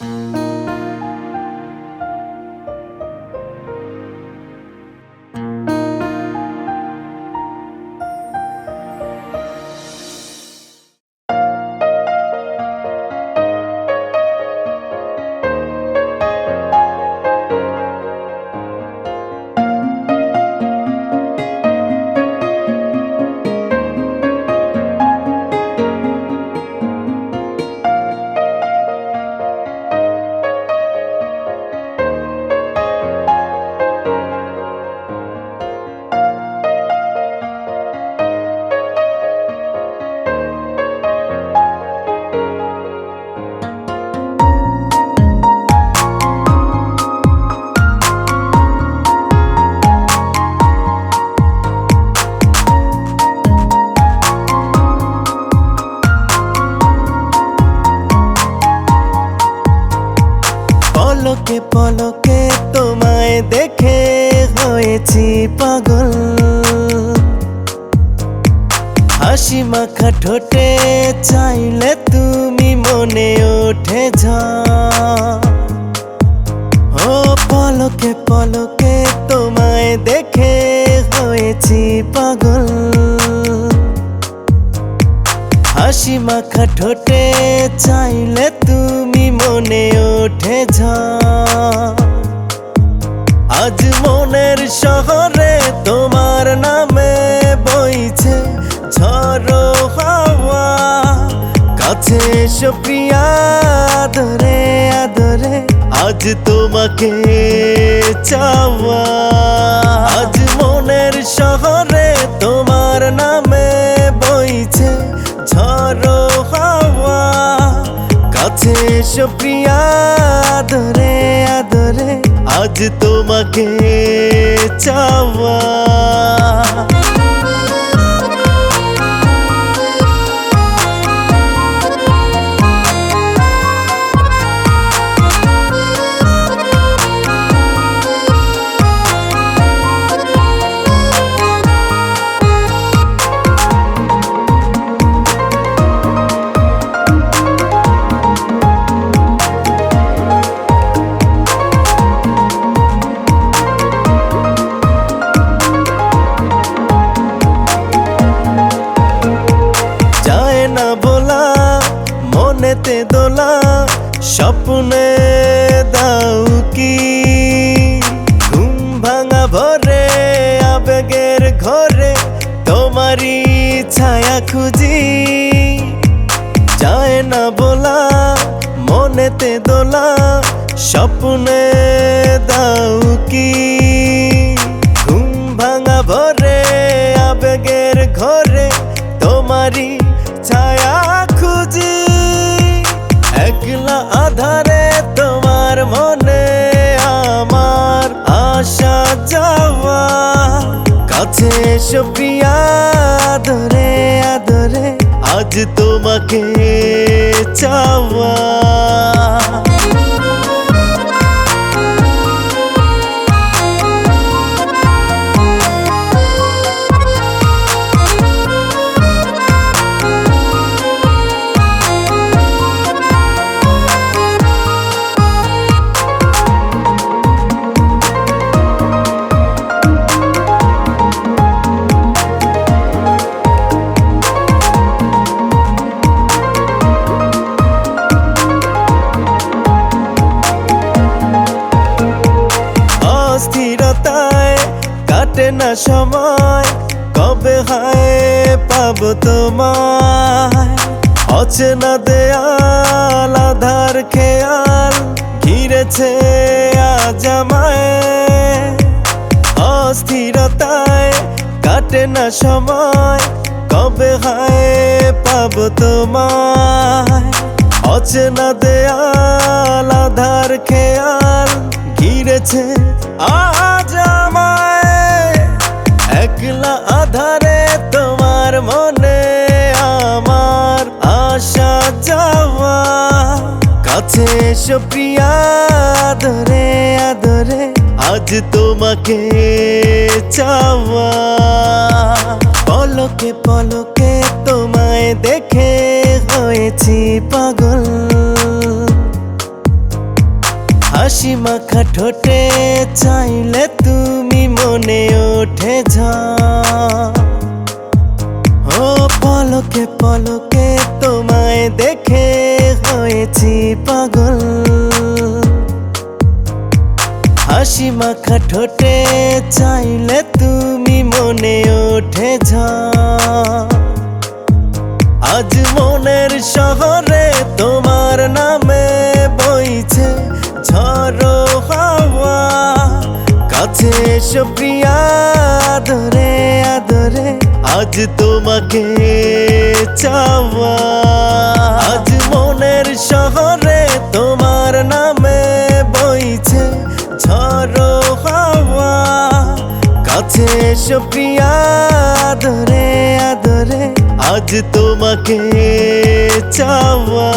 পলকে হাসি মাখা ঠোঁটে চাইলে তুমি মনে ওঠে যা। ও পলকে পলকে তোমায় দেখে হয়েছি পাগল। হাসি মাখা ঠোঁটে চাইলে তুমি মনে ওঠে ঝা আজ কাছে এসো আদরে আদরে। আজ তোমাকে চাওয়া। আজ মনের শহরে তোমার নামে বইছে ঝড়ো হাওয়া। কাছে এসো আদরে আদরে। আজ তোমাকে চাওয়া। দোলা, স্বপ্নে দাও কি? ঘুম ভাঙা ভরে, আবেগের ঘরে, তোমারই ছায়া খুঁজি। যায় না বলা, মনেতে দোলা, স্বপ্নে দাও কি? কাছে সুপ্রিয়া প্রিয়া আদরে আদরে। আজ তোমাকে চাওয়া। কাটে না সময়। কবে হায় পাব তোমায়? অচেনা দেয়াল, আধার খেয়াল, ঘিরেছে আজ আমায়। অস্থিরতায় কাটে না সময়। কবে হায় পাব তোমায়? অচেনা দেয়াল, আধার খেয়াল, ঘিরেছে আজ কাছে এসো প্রিয়া আদরে আদরে, আজ তোমাকে চাওয়া। পলকে পলকে তোমায় দেখে হয়েছি পাগল। হাসি মাখা ঠোঁটে চাইলে তুমি মনে ওঠে যা ও পলকে পলকে তোমায় দেখে হয়েছি পাগল। হাসি মাখা ঠোঁটে চাইলে তুমি মনে ওঠে যা আজ মনের শহরে তোমার নামে বইছে ঝড়ো হাওয়া। কাছে এসো প্রিয়া, আদরে আদরে, আজ তোমাকে চাওয়া। কাছে আদরে আদরে। আজ তোমাকে চাওয়া।